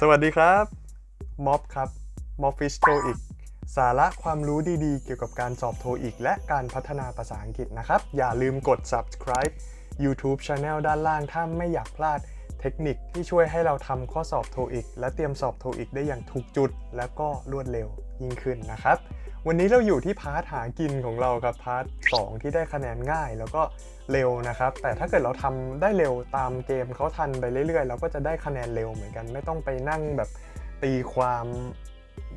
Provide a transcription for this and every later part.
สวัสดีครับม็อบครับม็อบฟิสโทอีกสาระความรู้ดีๆ เกี่ยวกับการสอบโทอีก และการพัฒนาภาษาอังกฤษนะครับ อย่าลืมกด subscribe YouTube Channel ด้านล่างถ้าไม่อยากพลาดเทคนิคที่ช่วยให้เราทำข้อสอบโทอีก และเตรียมสอบโทอีกได้อย่างถูกจุด และก็รวดเร็วยิ่งขึ้นนะครับ วันนี้เราอยู่ที่พาร์ทหากินของเราครับพาร์ท2ที่ได้คะแนนง่ายแล้วก็เร็วนะครับ แต่ถ้าเกิดเราทำได้เร็วตามเกมเขาทันไปเรื่อยๆ เราก็จะได้คะแนนเร็วเหมือนกัน ไม่ต้องไปนั่งแบบตีความ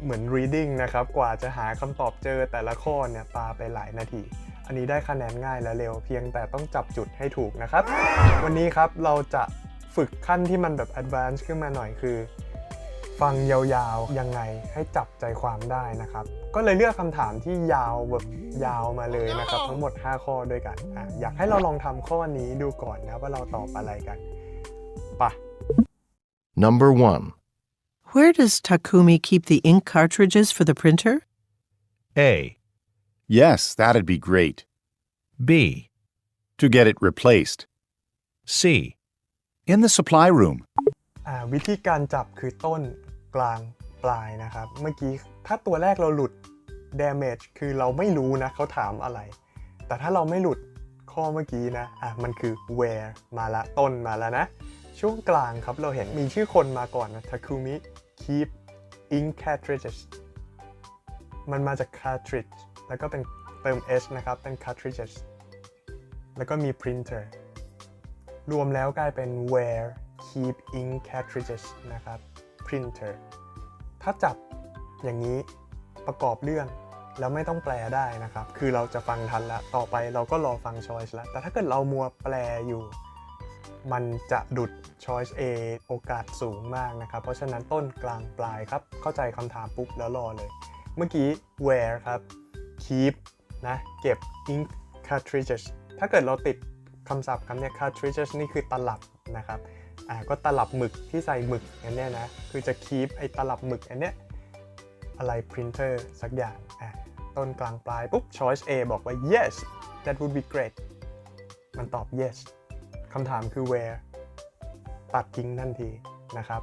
เหมือน reading นะครับ กว่าจะหาคำตอบเจอแต่ละข้อเนี่ยปาไปหลายนาที อันนี้ได้คะแนนง่ายและเร็วเพียงแต่ต้องจับจุดให้ถูกนะครับ วันนี้ครับเราจะฝึกขั้นที่มันแบบ advanced ขึ้นมาหน่อยคือ ฟังยาวๆ ยังไงให้จับใจความได้นะครับ ก็เลยเลือกคำถามที่ยาวแบบยาวมาเลยนะครับ ทั้งหมด 5 ข้อด้วยกันอะอยากให้เราลองทำข้อนี้ดูก่อนนะว่าเราตอบอะไรกันไปะ Number 1. Where does Takumi keep the ink cartridges for the printer? A. Yes, that'd be great. B. To get it replaced. C. In the supply room. อ่าวิธีการจับคือต้น กลางปลายนะครับ เมื่อกี้ถ้าตัวแรกเราหลุด damage คือเราไม่รู้นะเขาถามอะไร แต่ถ้าเราไม่หลุดข้อเมื่อกี้นะ อะ มันคือ where มาละต้นมาแล้วนะ ช่วงกลางครับเราเห็นมีชื่อคนมาก่อนนะ Takumi keep ink cartridges มันมาจาก cartridge แล้วก็เป็นเติม s นะครับ เป็น cartridges แล้วก็มี printer รวมแล้วกลายเป็น where keep ink cartridges นะครับ printer ถ้าจับอย่างนี้ประกอบเรื่องแล้วไม่ต้องแปลได้นะครับ คือเราจะฟังทันละ ต่อไปเราก็รอฟัง choice ละ แต่ถ้าเกิดเรามัวแปลอยู่ มันจะดุด choice A โอกาสสูงมากนะครับ เพราะฉะนั้นต้นกลางปลายครับ เข้าใจคำถามปุ๊บแล้วรอเลย เมื่อกี้ where ครับ keep นะ เก็บ ink cartridges ถ้าเกิดเราติดคำศัพท์คำเนี้ย cartridges นี่คือตลับนะครับ อ่าก็ตลับหมึกที่ใส่หมึกอันเนี้ยนะ คือจะ keep ไอ้ตลับหมึกอันเนี้ยอะไร printer สักอย่างอ่าต้นกลางปลายปุ๊บ choice A บอกว่า yes that would be great มันตอบ yes คำถามคือ where ตัดทิ้งทันทีนะครับ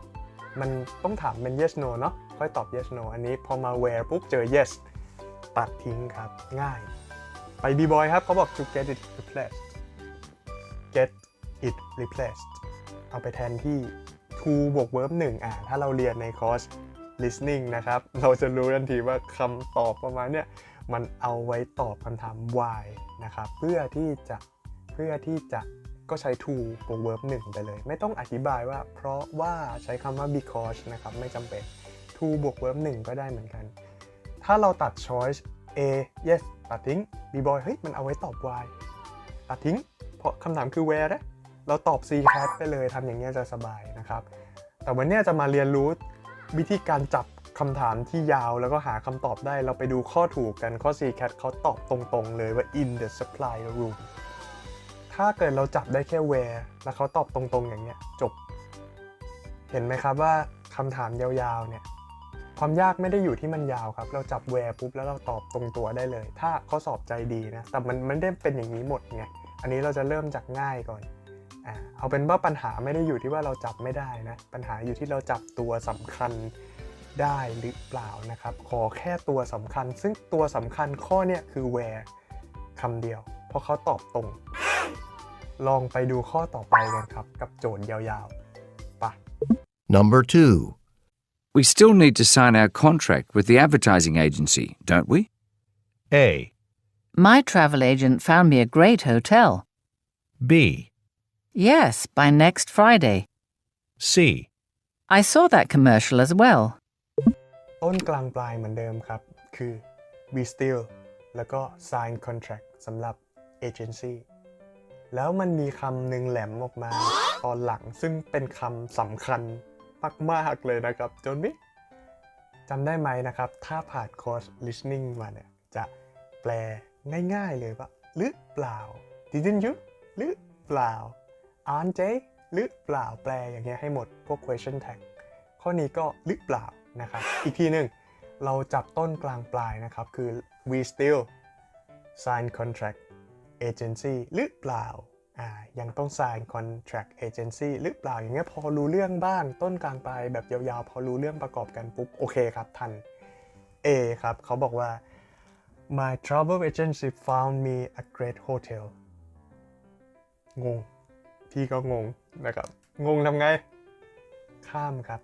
มันต้องถามเป็น yes no เนาะค่อยตอบ yes no อันนี้พอมา where ปุ๊บเจอ yes ตัดทิ้งครับง่าย ไป b boy ครับเขาบอก to get it replaced get it replaced เอาไปแทนที่ to บวก verb 1อะถ้าเราเรียนในคอร์ส listening นะครับ เราจะรู้ทันทีว่าคำตอบประมาณเนี้ยมันเอาไว้ตอบคำถาม why นะครับ เพื่อที่จะเพื่อที่จะก็ใช้ to บวก verb 1 ไปเลย ไม่ต้องอธิบายว่าเพราะว่าใช้คำว่า because นะครับ ไม่จำเป็น to บวก verb 1 ก็ได้เหมือนกัน ถ้าเราตัด choice A yes ตัดทิ้ง B boy เฮ้ย มันเอาไว้ตอบ why ตัดทิ้ง เพราะคำถามคือ where นะ เราตอบ C cat ไปเลยทำอย่างเงี้จะสบายนะครับ แต่วันนี้จะมาเรียนรู้วิธีการจับคำถามที่ยาวแล้วก็หาคำตอบได้ เราไปดูข้อถูกกันข้อ C cat เขาตอบตรงๆ เลยว่า in the supply room ถ้าเกิดเราจับได้แค่ where แล้วเขาตอบตรงๆ อย่างเงี้ยจบ เห็นไหมครับว่าคำถามยาวๆ เนี่ย ความยากไม่ได้อยู่ที่มันยาวครับ เราจับ where ปุ๊บแล้วเราตอบตรงตัวได้เลย ถ้าข้อสอบใจดีนะ แต่มันไม่ได้เป็นอย่างนี้หมดไง อันนี้เราจะเริ่มจากง่ายก่อน เอาเป็นว่าปัญหาไม่ได้อยู่ที่ว่าเราจับไม่ได้นะ ปัญหาอยู่ที่เราจับตัวสำคัญได้หรือเปล่านะครับ ขอแค่ตัวสำคัญ ซึ่งตัวสำคัญข้อเนี้ยคือ where คำเดียว เพราะเขาตอบตรง ลองไปดูข้อต่อไปกันครับ กับโจทย์ยาวๆไปะ Number 2. We still need to sign our contract with the advertising agency, don't we? A. My travel agent found me a great hotel. B. Yes, by next Friday. C. I saw that commercial as well. ต้นกลางปลายเหมือนเดิมครับ คือ we still แล้วก็ sign contract สำหรับ agency แล้วมันมีคำหนึ่งแหลมออกมา ตอนหลังซึ่งเป็นคำสำคัญมากๆเลยนะครับ จนมิจำได้ไหมนะครับ ถ้าผ่านคอร์ส listening มาเนี่ย จะแปลง่ายๆเลยว่าหรือเปล่า didn't you หรือเปล่า aren't they หรือเปล่าแปลอย่างเงี้ยให้หมดพวก question tag ข้อนี้ก็หรือเปล่านะครับ อีกทีหนึ่งเราจับต้นกลางปลายนะครับ คือ we still sign contract agency หรือเปล่าอ่ายังต้อง sign contract agency หรือเปล่าอย่างเงี้ยพอรู้เรื่องบ้างต้นกลางปลายแบบยาวๆ พอรู้เรื่องประกอบกันปุ๊บ โอเคครับทัน A ครับ เขาบอกว่า my travel agency found me a great hotel งง พี่ก็งงนะครับ งงทำไง ข้ามครับ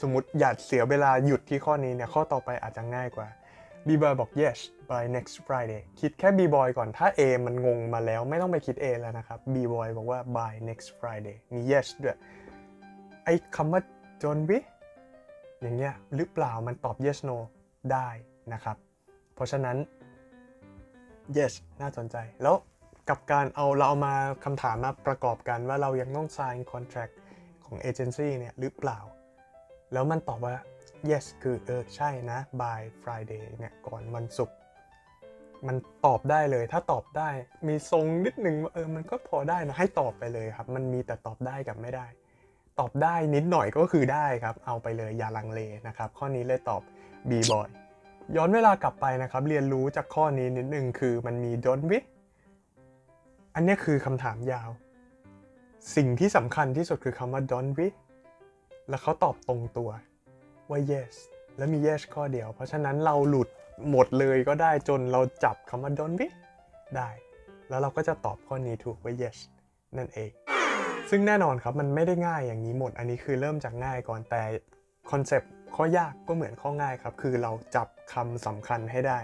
สมมติอยากเสียเวลาหยุดที่ข้อนี้เนี่ย ข้อต่อไปอาจจะง่ายกว่า B boy บอก yes by next Friday คิดแค่ B boy ก่อนถ้า A มันงงมาแล้วไม่ต้องไปคิด A แล้วนะครับ B boy บอกว่า by next Friday มี yes ด้วย ไอ้คำว่า don't be อย่างเงี้ยหรือเปล่ามันตอบ yes no ได้นะครับ เพราะฉะนั้น yes น่าสนใจแล้ว กับการเอาเราเอามาคำถามมาประกอบกันว่าเรายังต้อง sign contract ของเอเจนซี่เนี่ยหรือเปล่า แล้วมันตอบว่า yes คือเออใช่นะ by Friday เนี่ยก่อนวันศุกร์มันตอบได้เลย ถ้าตอบได้มีทรงนิดนึงว่าเออมันก็พอได้นะให้ตอบไปเลยครับ มันมีแต่ตอบได้กับไม่ได้ ตอบได้นิดหน่อยก็คือได้ครับ เอาไปเลยอย่าลังเลนะครับ ข้อนี้เลยตอบ B boy ย้อนเวลากลับไปนะครับ เรียนรู้จากข้อนี้นิดนึงคือมันมี don't be อันนี้คือคำถามยาว สิ่งที่สำคัญที่สุดคือคำว่า don't be แล้วเขาตอบตรงตัวว่า yes แล้วมี yes ข้อเดียว เพราะฉะนั้นเราหลุดหมดเลยก็ได้จนเราจับคำว่า don't be ได้ แล้วเราก็จะตอบข้อนี้ถูกว่า yes นั่นเอง ซึ่งแน่นอนครับมันไม่ได้ง่ายอย่างนี้หมด อันนี้คือเริ่มจากง่ายก่อนแต่คอนเซปต์ข้อยากก็เหมือนข้อง่ายครับ คือเราจับคำสำคัญให้ได้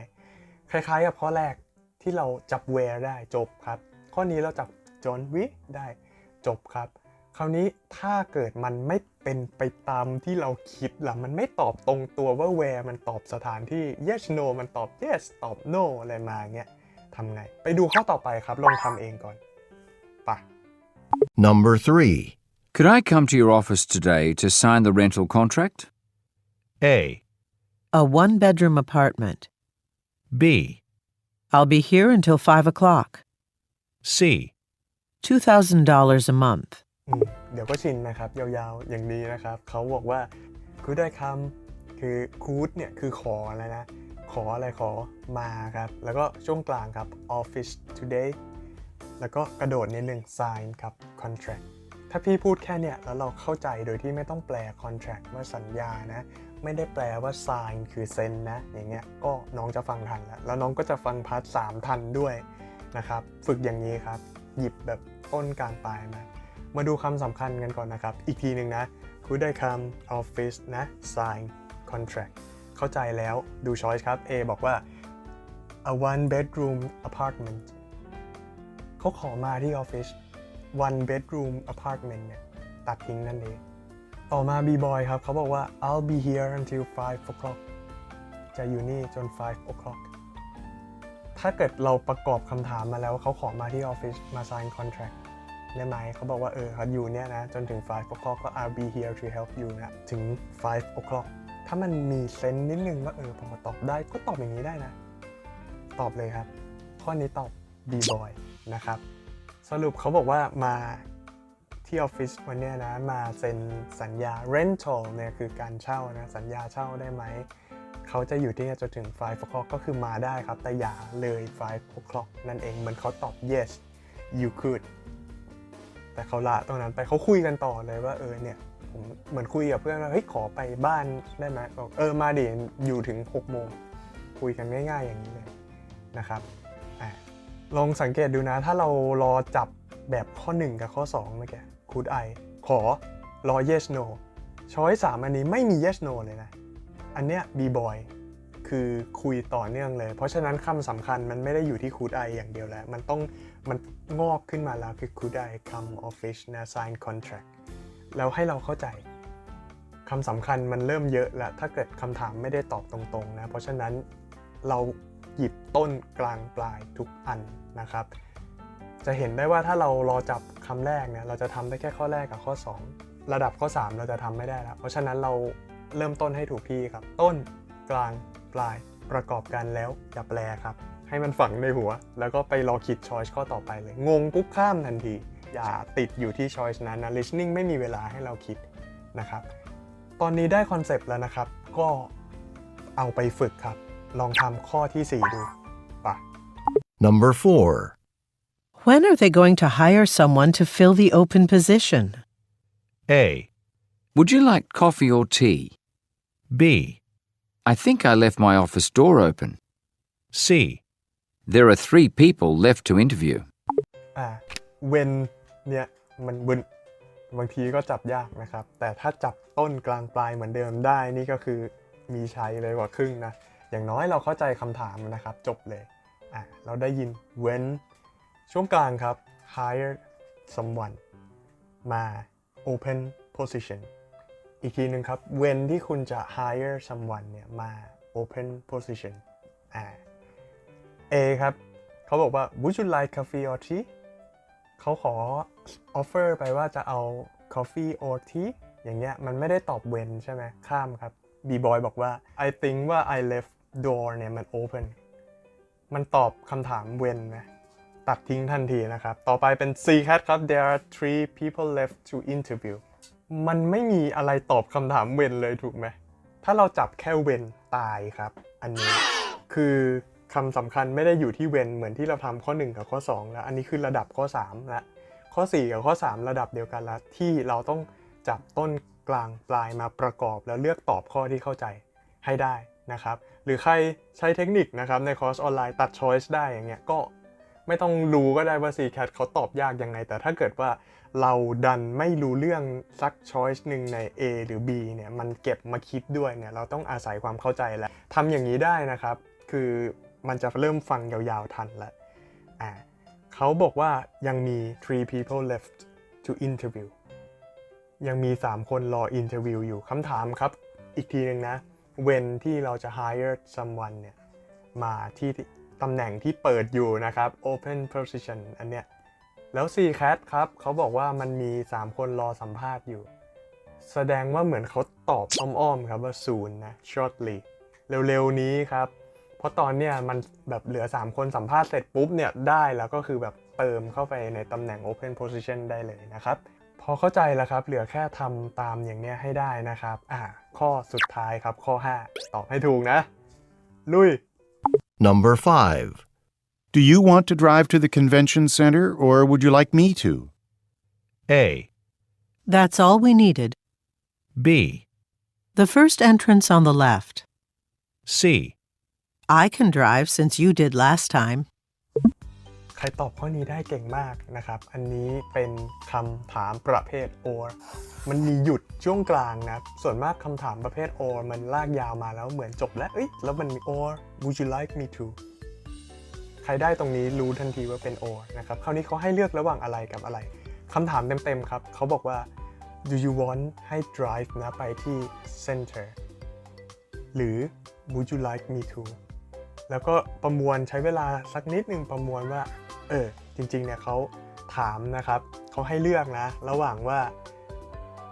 คล้ายๆกับข้อแรกที่เราจับ where ได้จบครับ ข้อนี้เราจับ John w i ได้จบครับ คราวนี้ถ้าเกิดมันไม่เป็นไปตามที่เราคิดล่ะมันไม่ตอบตรงตัวว่า where มันตอบสถานที่ yes no มันตอบ yes ตอบ no อะไรมาเงี้ยทำไง ไปดูข้อต่อไปครับ ลองทำเองก่อนไปะ Number 3. Could I come to your office today to sign the rental contract? A, A one bedroom apartment. B, I'll be here until 5 o'clock. C, $2,000 a month. อืมเดี๋ยวก็ชินนะครับ ยาวๆ อย่างนี้นะครับ เขาบอกว่าคือได้คำคือ could เนี่ย คือขออะไรนะ ขออะไรขอมาครับ แล้วก็ช่วงกลางครับ office today แล้วก็กระโดดนิดนึง sign ครับ contract ถ้าพี่พูดแค่เนี่ย แล้วเราเข้าใจโดยที่ไม่ต้องแปล contract ว่าสัญญานะ ไม่ได้แปลว่า sign คือเซ็นนะ อย่างเงี้ย ก็น้องจะฟังทันแล้ว แล้วน้องก็จะฟังพาร์ทสามทันด้วย นะครับ ฝึกอย่างนี้ครับ หยิบแบบต้นกลางปลายมา มาดูคำสำคัญกันก่อนนะครับ อีกทีหนึ่งนะ could I come office นะ sign contract เข้าใจแล้วดู choice ครับ A บอกว่า a one bedroom apartment เขาขอมาที่ออฟฟิศ one bedroom apartment เนี่ยตัดทิ้งนั่นเอง ต่อมา B boy ครับเขาบอกว่า I'll be here until 5 o'clock จะอยู่นี่จน 5 o'clock ถ้าเกิดเราประกอบคำถามมาแล้วว่าเขาขอมาที่ออฟฟิศมา sign contract ได้ไหมเขาบอกว่าเออเขาอยู่เนี่ยนะ จนถึง 5 o'clock ก็ I'll be here to help you นะ ถึง 5 o'clock ถ้ามันมีเซนส์นิดนึงว่าเออผมตอบได้ก็ตอบอย่างนี้ได้นะ ตอบเลยครับ ข้อนี้ตอบ B boy นะครับ สรุปเขาบอกว่ามาที่ออฟฟิศวันเนี้ยนะ มาเซ็นสัญญา rental เนี่ยคือการเช่านะ สัญญาเช่าได้ไหม เขาจะอยู่ที่นี่จนถึง5 o'clock ก็คือมาได้ครับ แต่อย่าเลย5 o'clock นั่นเองเหมือนเขาตอบ yes you could แต่เขาละตรงนั้นไปเขาคุยกันต่อเลยว่าเออเนี่ยผมเหมือนคุยกับเพื่อนว่าเฮ้ยขอไปบ้านได้ไหมบอกเออมาดิอยู่ถึง6โมงคุยกันง่าย ๆ อย่างนี้เลยนะครับอลองสังเกตดูนะ ถ้าเรารอจับแบบข้อ 1 กับข้อ2เมื่อกี้ could I ขอรอ yes no ช้อยสามอันนี้ไม่มี yes no เลยนะ อันเนี้ย b boy คือคุยต่อเนื่องเลย เพราะฉะนั้นคำสำคัญมันไม่ได้อยู่ที่ could I อย่างเดียวแล้ว มันต้องมันงอกขึ้นมาแล้วคือ could I come office นะ sign contract แล้วให้เราเข้าใจคำสำคัญมันเริ่มเยอะแล้ว ถ้าเกิดคำถามไม่ได้ตอบตรงๆนะ เพราะฉะนั้นเราหยิบต้นกลางปลายทุกอันนะครับ จะเห็นได้ว่าถ้าเรารอจับคำแรกเนี่ยเราจะทำได้แค่ข้อแรกกับข้อ 2 ระดับข้อ 3 เราจะทำไม่ได้แล้ว เพราะฉะนั้นเรา เริ่มต้นให้ถูกที่ครับ ต้นกลางปลายประกอบกันแล้วอย่าแปลครับ ให้มันฝังในหัว แล้วก็ไปรอคิด choice ข้อต่อไปเลย งงปุ๊บข้ามทันที อย่าติดอยู่ที่ choice นั้นนะ listening ไม่มีเวลาให้เราคิดนะครับ ตอนนี้ได้คอนเซปต์แล้วนะครับ ก็เอาไปฝึกครับ ลองทำข้อที่ 4 ดูไปะ Number 4. When are they going to hire someone to fill the open position? A, Would you like coffee or tea? B, I think I left my office door open. C, There are three people left to interview. อ่า when เนี่ยมันบึนบางทีก็จับยากนะครับ แต่ถ้าจับต้นกลางปลายเหมือนเดิมได้นี่ก็คือมีใช้เลยกว่าครึ่งนะ อย่างน้อยเราเข้าใจคำถามนะครับ จบเลยอะเราได้ยิน when ช่วงกลางครับ hire someone มา open position อีกทีหนึ่งครับ when ที่คุณจะ hire someone เนี่ยมา open position อ่า A ครับ เขาบอกว่า would you like coffee or tea เขาขอ offer ไปว่าจะเอา coffee or tea อย่างเงี้ย มันไม่ได้ตอบ when ใช่ไหมข้ามครับ B boy บอกว่า I think ว่า I left door เนี่ยมัน open มันตอบคำถาม when นะตัดทิ้งทันทีนะครับ ต่อไปเป็น C cat ครับ there are three people left to interview มันไม่มีอะไรตอบคำถาม when เลยถูกไหม ถ้าเราจับแค่ when ตายครับ อันนี้คือคำสำคัญไม่ได้อยู่ที่ when เหมือนที่เราทำข้อ 1 กับข้อ 2 แล้ว อันนี้คือระดับข้อ3แล้วข้อ 4 กับข้อ 3 ระดับเดียวกันแล้วที่เราต้องจับต้นกลางปลายมาประกอบแล้วเลือกตอบข้อที่เข้าใจให้ได้นะครับ หรือใครใช้เทคนิคนะครับในคอร์สออนไลน์ตัด choice ได้อย่างเงี้ยก็ ไม่ต้องรู้ก็ได้ว่า c c a t เขาตอบยากยังไง แต่ถ้าเกิดว่าเราดันไม่รู้เรื่องสัก choice หนึ่งใน A หรือ B เนี่ยมันเก็บมาคิดด้วยเนี่ยเราต้องอาศัยความเข้าใจแล้วทำอย่างนี้ได้นะครับ คือมันจะเริ่มฟังยาวๆทันแล้วอ่าเขาบอกว่ายังมี three people left to interview ยังมี 3 คนรอ interview อยู่คำถามครับ อีกทีหนึ่งนะ when ที่เราจะ hire someone เนี่ยมาที่ ตำแหน่งที่เปิดอยู่นะครับ open position อันเนี้ย แล้ว C cat ครับเขาบอกว่ามันมี 3 คนรอสัมภาษณ์อยู่ แสดงว่าเหมือนเขาตอบอ้อมๆครับว่าศูนย์นะ shortly เร็วๆนี้ครับ เพราะตอนเนี้ยมันแบบเหลือ 3 คนสัมภาษณ์เสร็จปุ๊บเนี่ยได้แล้วก็คือแบบเติมเข้าไปในตำแหน่ง open position ได้เลยนะครับ พอเข้าใจแล้วครับ เหลือแค่ทำตามอย่างเนี้ยให้ได้นะครับ อ่า ข้อสุดท้ายครับข้อ 5 ตอบให้ถูกนะ ลุย Number 5. Do you want to drive to the convention center or would you like me to? A, That's all we needed. B, The first entrance on the left. C, I can drive since you did last time. ใครตอบข้อนี้ได้เก่งมากนะครับ อันนี้เป็นคำถามประเภท or มันมีหยุดช่วงกลางนะ ส่วนมากคำถามประเภท or มันลากยาวมาแล้วเหมือนจบแล้วเอ้ยแล้วมันมี or would you like me to ใครได้ตรงนี้รู้ทันทีว่าเป็น or นะครับ คราวนี้เขาให้เลือกระหว่างอะไรกับอะไรคำถามเต็มๆครับ เขาบอกว่า do you want ให้ drive นะไปที่ center หรือ would you like me to แล้วก็ประมวลใช้เวลาสักนิดหนึ่งประมวลว่า เออจริงๆเนี่ยเขาถามนะครับเขาให้เลือกนะ ระหว่างว่า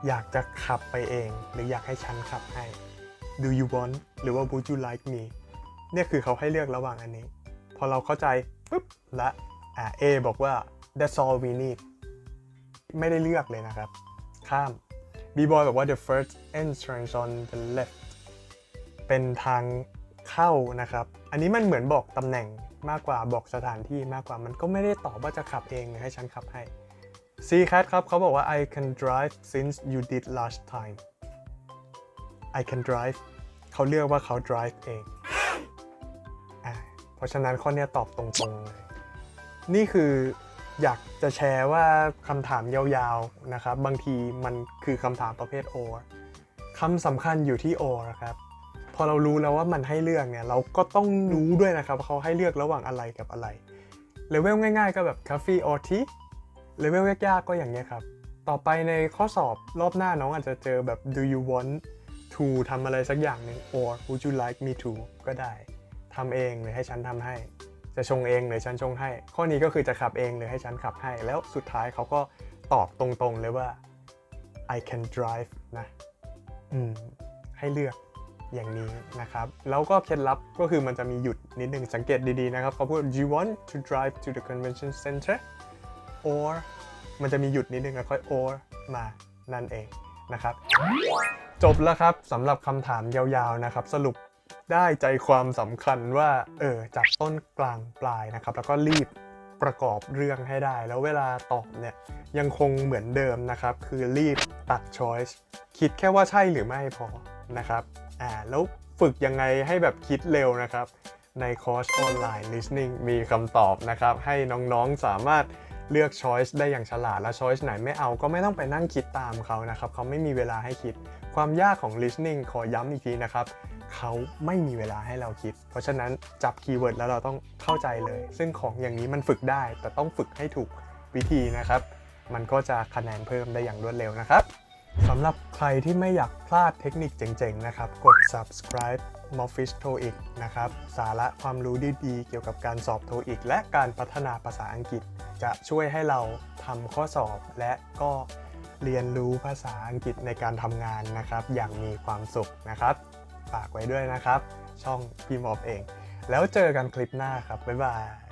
อยากจะขับไปเอง หรืออยากให้ฉันขับให้ do you want หรือว่า would you like me เนี่ยคือเขาให้เลือกระหว่างอันนี้ พอเราเข้าใจปุ๊บและอ่า A บอกว่า that's all we need ไม่ได้เลือกเลยนะครับ ข้าม B boy บอกว่า the first entrance on the left เป็นทาง เข้านะครับ อันนี้มันเหมือนบอกตำแหน่งมากกว่าบอกสถานที่มากกว่า มันก็ไม่ได้ตอบว่าจะขับเองให้ฉันขับให้ C cat ครับเขาบอกว่า I can drive since you did last time I can drive เขาเลือกว่าเขา drive เองอเพราะฉะนั้นข้อนี้ตอบตรงๆเลย นี่คืออยากจะแชร์ว่าคำถามยาวๆนะครับ บางทีมันคือคำถามประเภท or คำสำคัญอยู่ที่ or ครับ พอเรารู้แล้วว่ามันให้เลือกเนี่ย เราก็ต้องรู้ด้วยนะครับเขาให้เลือกระหว่างอะไรกับอะไรเลเวลง่าย ๆ ก็แบบ coffee or tea เลเวลยากๆก็อย่างเงี้ยครับ ต่อไปในข้อสอบรอบหน้าน้องอาจจะเจอแบบ do you want to ทำอะไรสักอย่างหนึ่ง or would you like me to ก็ได้ทำเองหรือให้ฉันทำให้ จะชงเองหรือฉันชงให้ ข้อนี้ก็คือจะขับเองหรือให้ฉันขับให้ แล้วสุดท้ายเขาก็ตอบตรงๆเลยว่า I can drive นะ อืม ให้เลือก อย่างนี้นะครับ แล้วก็เคล็ดลับก็คือมันจะมีหยุดนิดนึงสังเกตดี ๆ นะครับเขาพูด you want to drive to the convention center or มันจะมีหยุดนิดนึงแล้วค่อย or มานั่นเองนะครับ จบแล้วครับสำหรับคำถามยาวๆนะครับ สรุปได้ใจความสำคัญว่าเออจับต้นกลางปลายนะครับ แล้วก็รีบประกอบเรื่องให้ได้ แล้วเวลาตอบเนี่ยยังคงเหมือนเดิมนะครับ คือรีบตัด choice คิดแค่ว่าใช่หรือไม่พอนะครับ อ่าแล้วฝึกยังไงให้แบบคิดเร็วนะครับ ในคอร์สออนไลน์ listening มีคำตอบนะครับ ให้น้องๆสามารถเลือก choice ได้อย่างฉลาดและ choice ไหนไม่เอาก็ไม่ต้องไปนั่งคิดตามเขานะครับ เขาไม่มีเวลาให้คิด ความยากของ listening ขอย้ำอีกทีนะครับเขาไม่มีเวลาให้เราคิด เพราะฉะนั้นจับคีย์เวิร์ดแล้วเราต้องเข้าใจเลย ซึ่งของอย่างนี้มันฝึกได้ แต่ต้องฝึกให้ถูกวิธีนะครับ มันก็จะคะแนนเพิ่มได้อย่างรวดเร็วนะครับ สำหรับใครที่ไม่อยากพลาดเทคนิคเจ๋งๆ นะครับ กด subscribe m o f f i s TOEIC นะครับ สาระความรู้ดีๆ เกี่ยวกับการสอบ TOEIC และการพัฒนาภาษาอังกฤษ จะช่วยให้เราทำข้อสอบและก็เรียนรู้ภาษาอังกฤษในการทำงานนะครับ อย่างมีความสุขนะครับ ฝากไว้ด้วยนะครับ ช่องพี่มอบเอง แล้วเจอกันคลิปหน้าครับ บ๊ายบาย